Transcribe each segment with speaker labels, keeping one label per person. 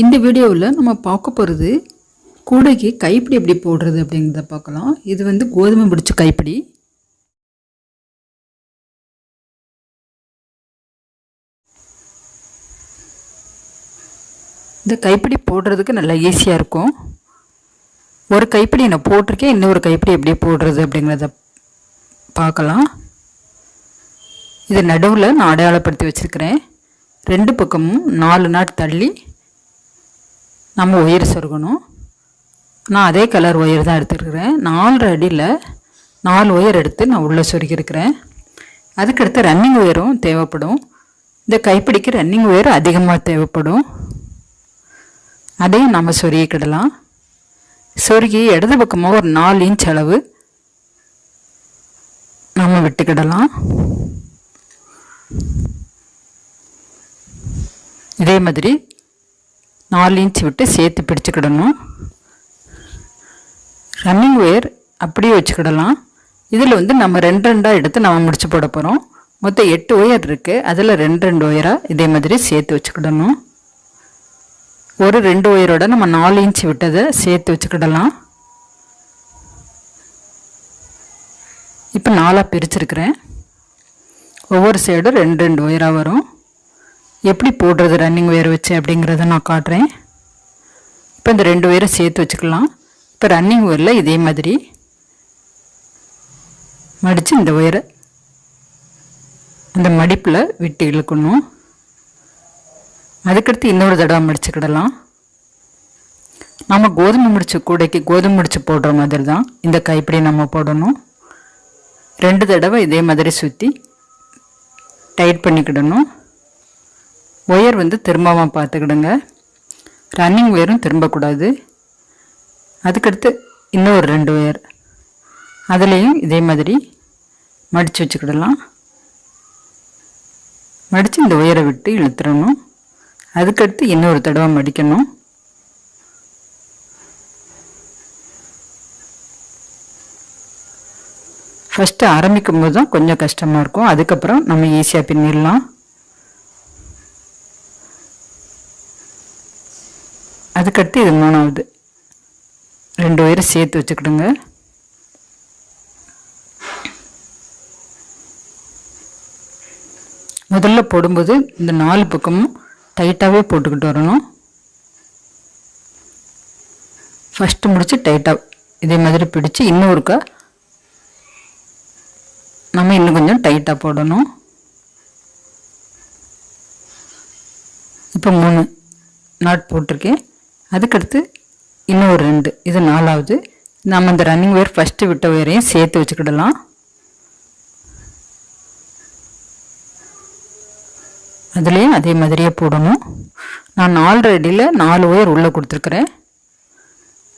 Speaker 1: இந்த வீடியோவில் நம்ம பார்க்க போகிறது கூடைக்கு கைப்பிடி எப்படி போடுறது அப்படிங்கிறத பார்க்கலாம். இது வந்து கோதுமை பிடிச்ச கைப்பிடி. இந்த கைப்பிடி போடுறதுக்கு நல்லா ஈஸியாக இருக்கும். ஒரு கைப்பிடி நான் போட்டிருக்கேன் இன்னொரு கைப்பிடி எப்படி போடுறது அப்படிங்கிறத பார்க்கலாம். இது நடுவில் நான் அடையாளப்படுத்தி வச்சுருக்கிறேன். ரெண்டு பக்கமும் நாலு நாட் தள்ளி நம்ம ஒயர் சொருகணும். நான் அதே கலர் ஒயர் தான் எடுத்துருக்கிறேன். நாலு அடியில் நாலு ஒயர் எடுத்து நான் உள்ளே சொருகியிருக்கிறேன். அதுக்கடுத்து ரன்னிங் ஒயரும் தேவைப்படும். இந்த கைப்பிடிக்கு ரன்னிங் ஒயர் அதிகமாக தேவைப்படும். அதையும் நம்ம சொருகிக்கிடலாம். சொருகி இடது பக்கமாக ஒரு நாலு இன்ச் அளவு நம்ம விட்டுக்கிடலாம். இதே மாதிரி நாலு இன்ச் விட்டு சேர்த்து பிடிச்சிக்கிடணும். ரன்னிங் ஒயர் அப்படியே வச்சுக்கிடலாம். இதில் வந்து நம்ம ரெண்டு ரெண்டாக எடுத்து நம்ம முடிச்சு போட போகிறோம் மொத்தம் எட்டு ஒயர் இருக்குது அதில் ரெண்டு ரெண்டு ஒயராக இதே மாதிரி சேர்த்து வச்சுக்கிடணும். ஒரு ரெண்டு ஒயரோட நம்ம நாலு இன்ச் விட்டதை சேர்த்து வச்சுக்கிடலாம். இப்போ நாலாக பிரிச்சிருக்கிறேன். ஒவ்வொரு சைடும் ரெண்டு ரெண்டு ஒயராக வரும். எப்படி போடுறது ரன்னிங் ஒயர் வச்சு அப்படிங்கிறத நான் காட்டுறேன். இப்போ இந்த ரெண்டு ஒயரை சேர்த்து வச்சுக்கலாம். இப்போ ரன்னிங் ஒயரில் இதே மாதிரி மடித்து இந்த ஒயரை அந்த மடிப்பில் விட்டு இழுக்கணும். அதுக்கடுத்து இன்னொரு தடவை மடிச்சுக்கிடலாம் நம்ம கோதுமை முடிச்சு கூடைக்கு கோதுமை முடிச்சு போடுற மாதிரி தான் இந்த கைப்பிடி நம்ம போடணும். ரெண்டு தடவை இதே மாதிரி சுற்றி டைட் பண்ணிக்கிடணும். ஒயர் வந்து திரும்பாமல் பார்த்துக்கிடுங்க. ரன்னிங் ஒயரும் திரும்பக்கூடாது. அதுக்கடுத்து இன்னும் ஒரு ரெண்டு ஒயர் அதுலேயும் இதே மாதிரி மடித்து வச்சுக்கிடலாம். மடித்து இந்த ஒயரை விட்டு இழுத்துடணும் அதுக்கடுத்து இன்னொரு தடவை மடிக்கணும். ஃபஸ்ட்டு ஆரம்பிக்கும் போது தான் கொஞ்சம் கஷ்டமாக இருக்கும். அதுக்கப்புறம் நம்ம ஈஸியாக பின்னிடலாம். அதுக்கடுத்து இது மூணாவது. ரெண்டு உயிரை சேர்த்து வச்சுக்கிடுங்க. முதல்ல போடும்போது இந்த நாலு பக்கமும் டைட்டாகவே போட்டுக்கிட்டு வரணும். ஃபஸ்ட்டு முடித்து டைட்டாக இதே மாதிரி பிடிச்சி இன்னும் ஒருக்கா நம்ம இன்னும் கொஞ்சம் டைட்டாக போடணும். இப்போ மூணு நாட் போட்டிருக்கேன். அதுக்கடுத்து இன்னும் ஒரு ரெண்டு இது நாலாவது. நம்ம இந்த ரன்னிங் ஒயர் ஃபஸ்ட்டு விட்ட ஒயரையும் சேர்த்து வச்சுக்கிடலாம். அதுலேயும் அதே மாதிரியே போடணும். நான் நாலு அடியில் நாலு ஒயர் உள்ளே கொடுத்துருக்குறேன்.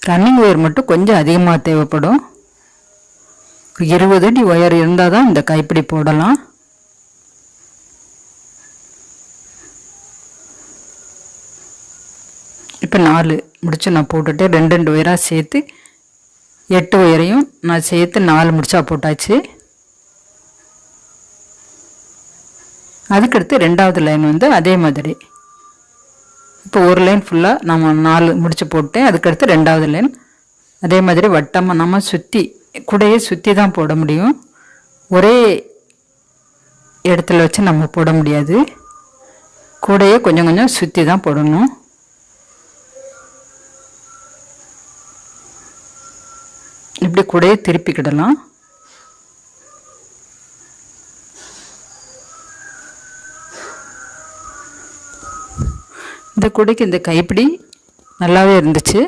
Speaker 1: ரன்னிங் ஒயர் மட்டும் கொஞ்சம் அதிகமாக தேவைப்படும். இருபது அடி ஒயர் இருந்தால் தான் இந்த கைப்பிடி போடலாம். இப்போ நாலு. முடிச்சு நான் போட்டுட்டு ரெண்டு ரெண்டு ஒயராக சேர்த்து எட்டு ஒயரையும் நான் சேர்த்து நாலு முடிச்சா போட்டாச்சு. அதுக்கடுத்து ரெண்டாவது லைன் வந்து அதே மாதிரி. இப்போ ஒரு லைன் ஃபுல்லாக நம்ம நாலு முடிச்சு போட்டேன் அதுக்கடுத்து ரெண்டாவது லைன் அதே மாதிரி வட்டமாக நம்ம சுற்றி கூடையே சுற்றி தான் போட முடியும். ஒரே இடத்துல வச்சு நம்ம போட முடியாது. கூடையே கொஞ்சம் கொஞ்சம் சுற்றி தான் போடணும். இப்படி கூடையே திருப்பிக்கிடலாம் இந்த குடைக்கு இந்த கைப்பிடி நல்லாவே இருந்துச்சு.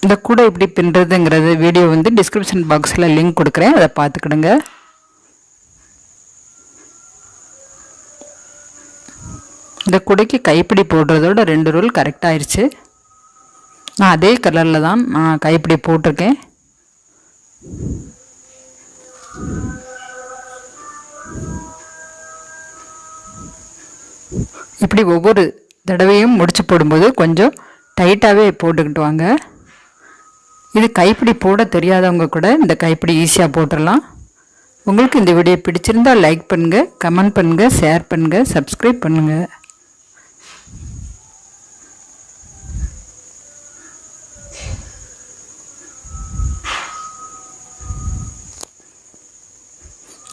Speaker 1: இந்த கூடை எப்படி பின்னுறதுங்கிறது வீடியோ வந்து டிஸ்கிரிப்ஷன் பாக்ஸில் லிங்க் கொடுக்குறேன். அதை பார்த்துக்கிடுங்க. இந்த குடைக்கு கைப்பிடி போடுறதோட ரெண்டு ரூல் கரெக்டாகிருச்சு நான் அதே கலரில் தான் நான் கைப்பிடி போட்டிருக்கேன். இப்படி ஒவ்வொரு தடவையும் முடிச்சு போடும்போது கொஞ்சம் டைட்டாகவே போட்டுக்கிட்டு வாங்க. இது கைப்பிடி போட தெரியாதவங்க கூட இந்த கைப்பிடி ஈஸியாக போட்டுடலாம் உங்களுக்கு இந்த வீடியோ பிடிச்சிருந்தா லைக் பண்ணுங்கள் கமெண்ட் பண்ணுங்கள் ஷேர் பண்ணுங்கள் சப்ஸ்கிரைப் பண்ணுங்கள்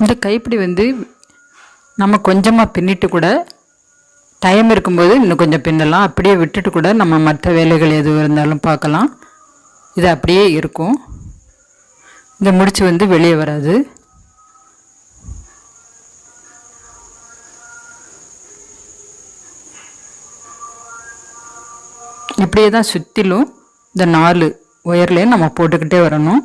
Speaker 1: இந்த கைப்பிடி வந்து நம்ம கொஞ்சமாக பின்னிட்டு கூட டைம் இருக்கும்போது இன்னும் கொஞ்சம் பின்னலாம். அப்படியே விட்டுட்டு கூட நம்ம மற்ற வேலைகள் எது இருந்தாலும் பார்க்கலாம். இது அப்படியே இருக்கும். இந்த முடிச்சு வந்து வெளியே வராது. இப்படியே தான் சுற்றிலும் இந்த நாலு ஒயர்லேயும் நம்ம போட்டுக்கிட்டே வரணும்.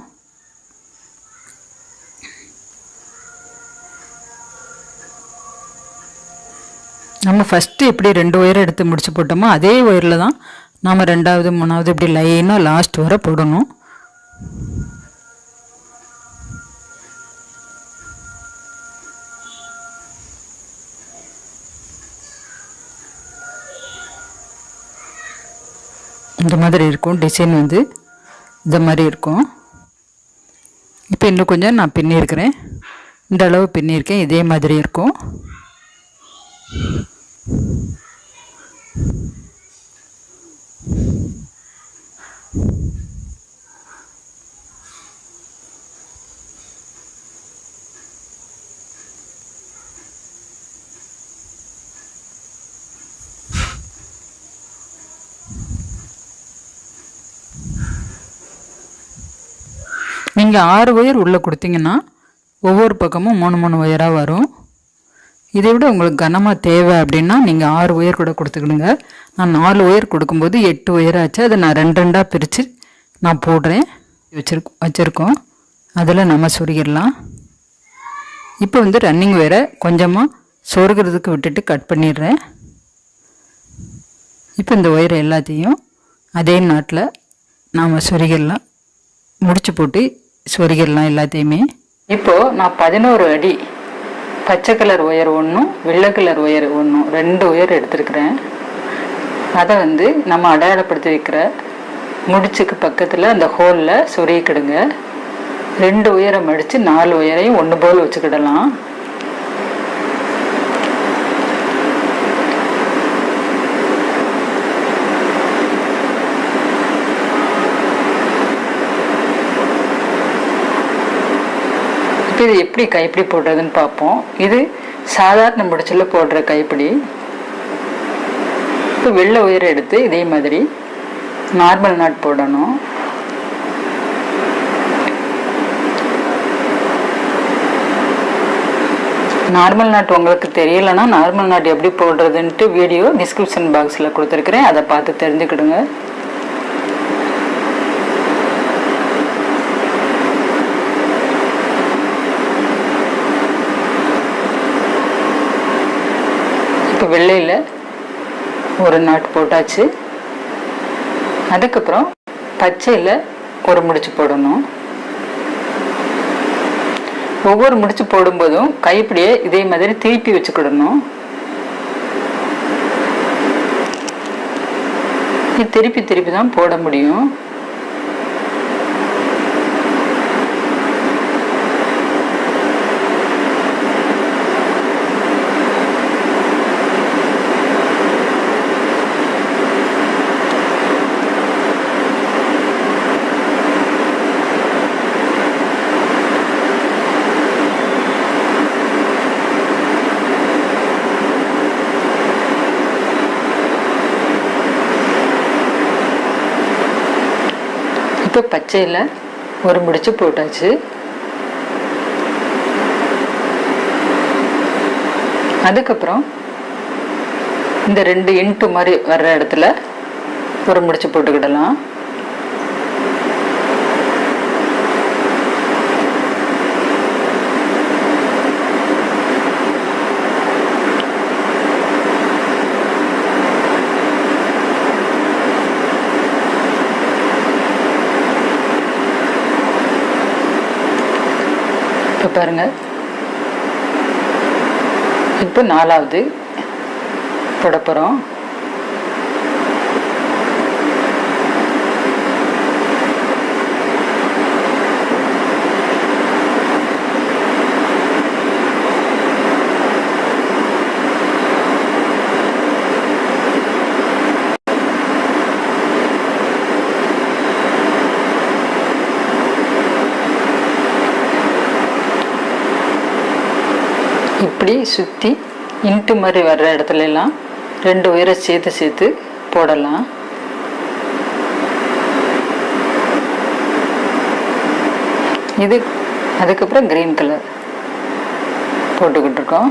Speaker 1: நம்ம ஃபஸ்ட்டு எப்படி ரெண்டு ஒயர் எடுத்து முடிச்சு போட்டோமோ அதே ஒயரில் தான் நாம் ரெண்டாவது மூணாவது இப்படி லைனாக லாஸ்ட் வர போடணும். இந்த மாதிரி இருக்கும் டிசைன் வந்து இந்த மாதிரி இருக்கும். இப்போ இன்னும் கொஞ்சம் நான் பின்னியிருக்கிறேன் இந்த அளவு பின்னியிருக்கேன் இதே மாதிரி இருக்கும். நீங்கள் ஆறு ஒயர் உள்ளே கொடுத்தீங்கன்னா ஒவ்வொரு பக்கமும் மூணு மூணு ஒயராக வரும். இதை விட உங்களுக்கு கனமாக தேவை அப்படின்னா நீங்கள் ஆறு ஒயர் கூட கொடுத்துக்கிடுங்க. நான் நாலு ஒயர் கொடுக்கும்போது எட்டு ஒயர் ஆச்சு அதை நான் ரெண்டு ரெண்டாக பிரித்து நான் போடுறேன். வச்சிருக்கோம் வச்சுருக்கோம். அதில் நம்ம சொருகிடலாம். இப்போ வந்து ரன்னிங் ஒயரை கொஞ்சமாக சொருகிறதுக்கு விட்டுட்டு கட் பண்ணிடுறேன். இப்போ இந்த ஒயரை எல்லாத்தையும் அதே நாட்டில் நாம் சொருகிடலாம். முடிச்சு போட்டு சொருகிடலாம் எல்லாத்தையுமே. இப்போது நான் பதினோரு அடி பச்சை கலர் ஒயர் ஒன்றும் வெள்ளை கலர் ஒயர் ஒன்றும் ரெண்டு ஒயர் எடுத்திருக்கிறேன். அதை வந்து நம்ம அடையாளப்படுத்தி வைக்கிற முடிச்சுக்கு பக்கத்தில் அந்த ஹோலில் சொருகிக்கிடுங்க. ரெண்டு உயரை அடித்து நாலு உயரையும் ஒன்று போல் வச்சுக்கிடலாம். இப்போ இது எப்படி கைப்பிடி போடுறதுன்னு பார்ப்போம். இது சாதாரண முடிச்சில் போடுற கைப்பிடி. இப்போ வெள்ளை உயரை எடுத்து இதே மாதிரி நார்மல் நாட் போடணும். நார்மல் நாட் உங்களுக்கு தெரியலைன்னா நார்மல் நாட் எப்படி போடுறதுன்ட்டு வீடியோ டிஸ்கிரிப்ஷன் பாக்ஸில் கொடுத்துருக்குறேன். அதை பார்த்து தெரிஞ்சுக்கிடுங்க. இப்போ வெள்ளையில் ஒரு நாட் போட்டாச்சு. அதுக்கப்புறம் பச்சையில் ஒரு முடிச்சு போடணும். ஒவ்வொரு முடிச்சு போடும்போதும் கைப்பிடியை இதே மாதிரி திருப்பி வச்சுக்கிடணும். இது திருப்பி திருப்பி தான் போட முடியும். இப்போ பச்சையில் ஒரு முடிச்சு போட்டாச்சு. அதுக்கப்புறம் இந்த ரெண்டு இன்ட்டு மாதிரி வர்ற இடத்துல ஒரு முடிச்சு போட்டுக்கிடலாம். பாருங்க. இப்போ நாலாவது போட போகிறோம் இப்படி சுற்றி இன்ட்டு மாதிரி வர்ற இடத்துல எல்லாம் ரெண்டு உயரை சேர்த்து சேர்த்து போடலாம். இது அதுக்கப்புறம் க்ரீன் கலர் போட்டுக்கிட்டு இருக்கோம்.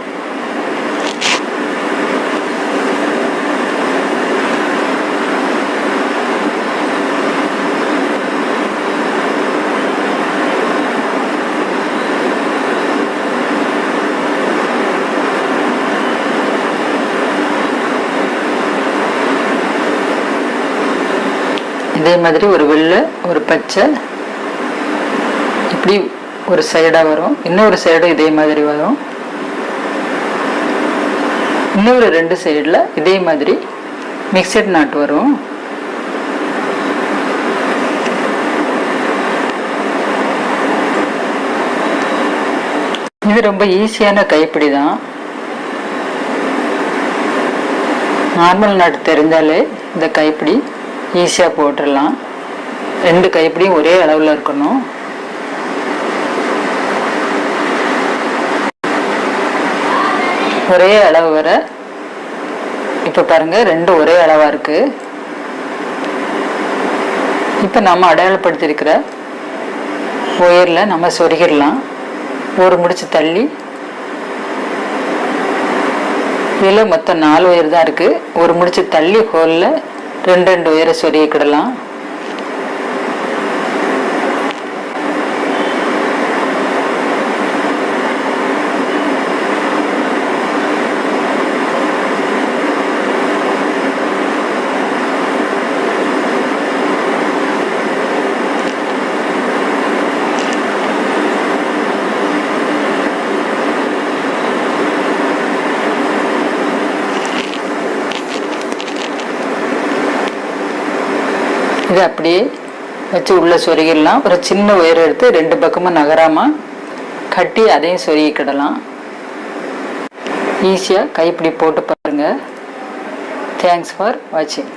Speaker 1: அதே மாதிரி ஒரு வெள்ளை ஒரு பச்சை இப்படி ஒரு சைடாக வரும். இன்னொரு சைடு இதே மாதிரி வரும். இன்னொரு ரெண்டு சைடில் இதே மாதிரி மிக்சட் நாட் வரும். இது ரொம்ப ஈஸியான கைப்பிடி தான். நார்மல் நாட்டு தெரிஞ்சாலே இந்த கைப்பிடி ஈஸியாக போட்டுடலாம். ரெண்டு கைப்பிடியும் ஒரே அளவில் இருக்கணும். ஒரே அளவு வர இப்போ பாருங்கள் ரெண்டும் ஒரே அளவாக இருக்கு. இப்போ நம்ம அடையாளப்படுத்தியிருக்கிற ஒயரில் நம்ம சொருகிடலாம். ஒரு முடிச்சு தள்ளி. இதில் மொத்தம் நாலு ஒயர் தான் இருக்குது ஒரு முடிச்சு தள்ளி ஹோலில் ரெண்டு ரெண்டு உயர சொருகிக்கிடலாம். இதை அப்படியே வச்சு உள்ளே சொருகிடலாம். ஒரு சின்ன உயரம் எடுத்து ரெண்டு பக்கமும் நகராமல் கட்டி அதையும் சொருகிக்கிடலாம். ஈஸியாக கைப்பிடி போட்டு பாருங்கள் தேங்க்ஸ் ஃபார் வாட்சிங்